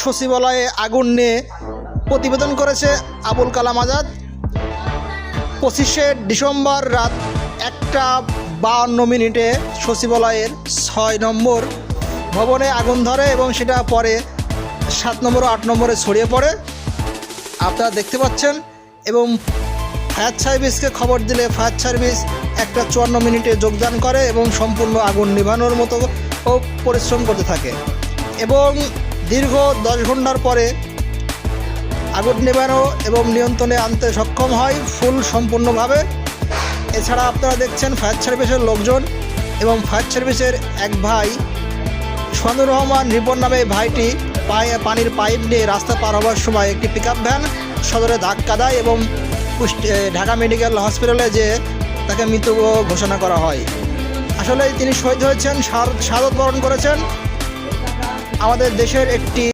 সচিবালয়ে আগুন নিয়ে প্রতিবেদন করেছে আবুল কালাম আজাদ। পঁচিশে ডিসেম্বর রাত একটা বাহান্ন মিনিটে সচিবালয়ের ছয় নম্বর ভবনে আগুন ধরে এবং সেটা পরে সাত নম্বর আট নম্বরে ছড়িয়ে পড়ে। আপনারা দেখতে পাচ্ছেন এবং ফায়ার সার্ভিসকে খবর দিলে ফায়ার সার্ভিস একটা চুয়ান্ন মিনিটে যোগদান করে এবং সম্পূর্ণ আগুন নিভানোর মতো ও পরিশ্রম করতে থাকে। এবং দীর্ঘ দশ ঘণ্টার পরে আগুন নেবানো এবং নিয়ন্ত্রণে আনতে সক্ষম হয় ফুল সম্পূর্ণভাবে। এছাড়া আপনারা দেখছেন ফায়ার সার্ভিসের লোকজন এবং ফায়ার সার্ভিসের এক ভাই সোহানুর রহমান রিপন নামে ভাইটি পায়ে, পানির পাইপ নিয়ে রাস্তা পার হওয়ার সময় একটি পিক ভ্যান সদরে ধাক্কা দেয় এবং ঢাকা মেডিকেল হসপিটালে যে তাকে মৃত ঘোষণা করা হয়। আসলে তিনি শহীদ হয়েছেন শারদ বরণ করেছেন। আমাদের দেশের একটি